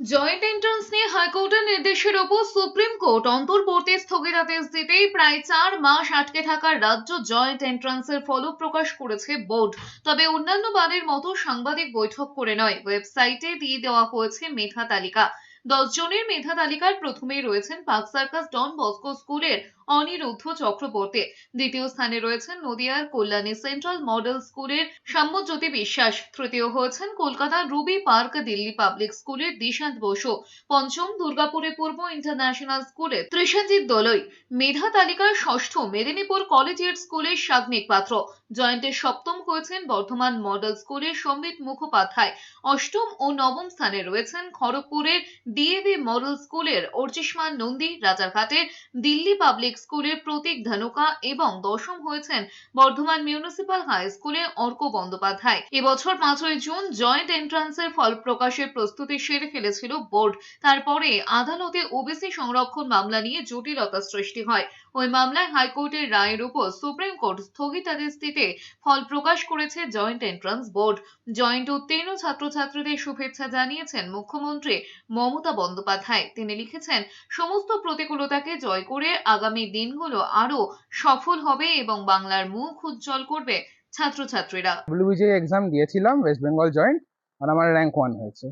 Joint entrance নিয়ে হাইকোর্টের নির্দেশের ওপর সুপ্রিম কোর্ট অন্তর্বর্তী স্থগিতাদেশ দিতেই প্রায় চার মাস আটকে থাকা রাজ্য জয়েন্ট এন্ট্রান্সের ফলক প্রকাশ করেছে বোর্ড। তবে অন্যান্য বারের মতো সাংবাদিক বৈঠক করে নয় ওয়েবসাইটে দিয়ে দেওয়া হয়েছে মেধা তালিকা। দশ জনের মেধা তালিকার প্রথমেই রয়েছেন পার্ক সার্কাস ডন বস্কো স্কুলের অনিরুদ্ধ চক্রবর্তী। দ্বিতীয় স্থানে রয়েছেন নদিয়ার কল্যাণী সেন্ট্রাল মডেল স্কুলের সাম্যজ্যোতি বিশ্বাস। তৃতীয় হয়েছেন কলকাতার রুবি পার্ক, দিল্লি পাবলিক স্কুলের দিশান্ত বসু। পঞ্চম দুর্গাপুরে পূর্ব ইন্টারন্যাশনাল স্কুলের ত্রিশাঞ্জিত দলই। মেধা তালিকার ষষ্ঠ মেদিনীপুর কলেজিয়েট স্কুলের সাগ্নিক পাত্র। জয়েন্টের সপ্তম হয়েছেন বর্ধমান মডেল স্কুলের সম্বিত মুখোপাধ্যায়। অষ্টম ও নবম স্থানে রয়েছেন খড়গপুরের ডিএভি মডেল স্কুলের অর্চিষ্মান নন্দী রাজারঘাটের দিল্লি পাবলিক স্কুলের প্রতীক ধানুকা এবং দশম হয়েছেন বর্ধমান মিউনিসিপাল হাই স্কুলে অর্ক বন্দ্যোপাধ্যায়। এবছর পাঁচই জুন জয়েন্ট এন্ট্রান্সের ফল প্রকাশের প্রস্তুতি সেরে ফেলেছিল বোর্ড। তারপরে আদালতে ওবিসি সংরক্ষণ মামলা নিয়ে জটিলতা সৃষ্টি হয়। ওই মামলায় হাইকোর্টের রায়ের উপর সুপ্রিম কোর্ট স্থগিতাদেশ দিতে ফল প্রকাশ করেছে জয়েন্ট এন্ট্রান্স বোর্ড। জয়েন্ট উত্তীর্ণ ছাত্রছাত্রীদের শুভেচ্ছা জানিয়েছেন মুখ্যমন্ত্রী মমতা বন্দ্যোপাধ্যায়। তিনি লিখেছেন, সমস্ত প্রতিকূলতাকে জয় করে আগামী দিনগুলো আরও সফল হবে এবং বাংলার মুখ উজ্জ্বল করবে ছাত্রছাত্রীরা। ডব্লিউবিজে এক্সাম দিয়েছিলাম ওয়েস্ট বেঙ্গল জয়েন্ট আর আমার র্যাঙ্ক ওয়ান হয়েছে।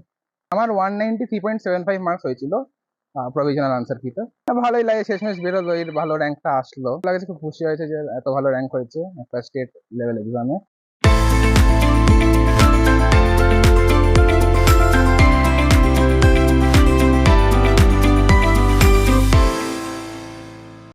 আমার one ninety three point seven five marks হয়েছিল প্রভিশনাল আনসার কিতে। ভালোই লাগে, শেষমেশ বেরোলো এর ভালো র্যাঙ্কটা আসলো। লাগছে খুব খুশি হয়েছে যে এত ভালো র্যাঙ্ক হয়েছে একটা স্টেট লেভেল এক্সামে